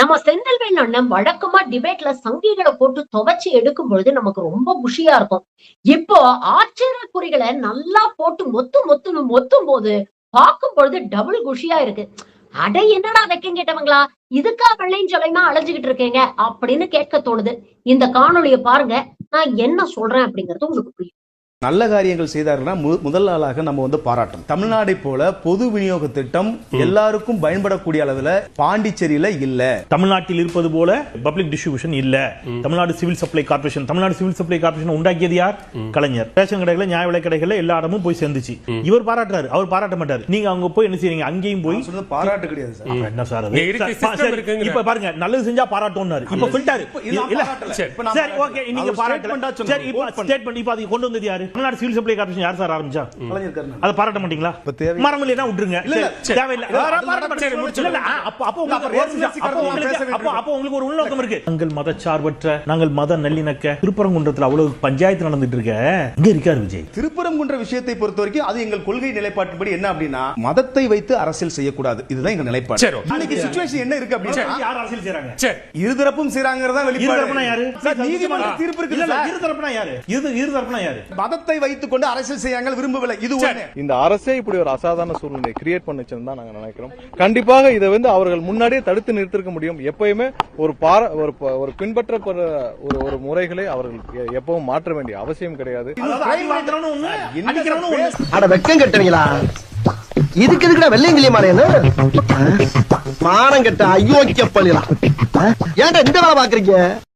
நம்ம செந்தில்வேல் அண்ணன் வழக்கமா டிபேட்ல சங்கிகளை போட்டு துவைச்சு எடுக்கும் பொழுது நமக்கு ரொம்ப குஷியா இருக்கும். இப்போ ஆச்சரிய குறிகளை நல்லா போட்டு மொத்து மொத்து மொத்தும் போது பார்க்கும் பொழுது டபுள் குஷியா இருக்கு. அட என்னடா வெக்கம் கேட்டவங்களா? இதுக்கா வெள்ளையும் சொல்லையுமா அலைஞ்சுகிட்டு இருக்கீங்க? அப்படின்னு கேட்க தோணுது. இந்த காணொலியை பாருங்க. நான் என்ன சொல்றேன் அப்படிங்கறது உங்களுக்கு புரியும். நல்ல காரியங்கள் செய்தார்கள்னா மு- முதல் நாளாக நம்ம வந்து பாராட்டணும். தமிழ்நாடை போல பொது விநியோக திட்டம் எல்லாருக்கும் பயன்படக்கூடிய அளவுல பாண்டிச்சேரியில இல்ல. தமிழ்நாட்டில் இருப்பது போல பப்ளிக் டிஸ்ட்ரிபியூஷன் இல்ல. Tamil Nadu civil supply corporation Tamil Nadu civil supply corporation உண்டாக்கியது யார்? கலைஞர். ரேஷன் கடைகள நியாய விலை கடைகள்ல எல்லா இடமும் போய் சேர்ந்துச்சு. இவர் பாராட்டுறாரு அவர் பாராட்ட மாட்டாரு. நீங்க அங்க போய் என்ன செய்றீங்க? அங்கேயும் போய் பாராட்டு கிடையாது சார். என்ன சார். இப்ப பாருங்க நல்லது செஞ்சா பாராட்டோம்னாரு. இப்ப சொல்லிட்டாரு. இல்ல. சரி. ஓகே நீங்க பாராட்டல. சரி இப்ப. ஸ்டேட்மெண்ட் இப்ப அது கொண்டு வந்தது யாரு? தமிழ்நாடு சிவில் சப்ளை கார்ப்பரேஷன் யார் சார் ஆரம்பிச்சா. அதை பாராட்ட மாட்டீங்களா? இப்ப தேவை- மரம் இல்லைன்னா விட்டுருங்க. அப்ப உங்களுக்கு ஒரு உள்நோக்கம் இருக்கு. நாங்கள் நாங்கள் மத நல்லிணக்க திருப்பரங்குன்றத்துல அவ்வளவு பஞ்சாயத்து நடந்துட்டு இருக்க. இங்க இருக்காரு விஜய். திருப்பரங்குன்ற விஷயத்தை பொறுத்த வரைக்கும் அது எங்கள் கொள்கை நிலைப்பாட்டுப்படி என்ன அப்படின்னா மதத்தை வைத்து அரசியல் செய்யக்கூடாது. இதுதான் எங்க நிலைப்பாடு. சரி. இன்னைக்கு சுச்சுவேஷன் என்ன இருக்கு அப்படின்னா யார் அரசியல் செய்றாங்க? சரி இருதரப்பும் செய்றாங்கிறதா யாரு? நீதிமன்ற தீர்ப்பு இருக்கு இல்ல, சார். இருதரப்புனா யாரு? இரு இருதரப்புனா யாரு? மதத்தை வைத்துக் கொண்டு அரசியல் செய்யாங்க விரும்பவில்லை. இது ஒண்ணு இந்த அரசே இப்படி ஒரு அசாதாரண சூழ்நிலையை கிரியேட் பண்ணுச்சுன்னு தான் நாங்க நினைக்கிறோம். கண்டிப்பாக இதை வந்து அவர்கள் முன்னாடியே தடுத்து நிறுத்திருக்க முடியும். எப்பயுமே ஒரு பார ஒரு பின்பற்றப்படுற ஒரு ஒரு முறைகளை அவர்கள் எப்பவும் மாற்ற வேண்டிய அவசியம் கிடையாது. அடி வெக்கம் கட்டுவீங்களா? இதுக்கு எதுக்குடா வெள்ளையங்கிலி மாலையன்னு மானம் கட்ட அயோக்கிய பள்ளிலாம் ஏன்டா இந்த வேலை பாக்குறீங்க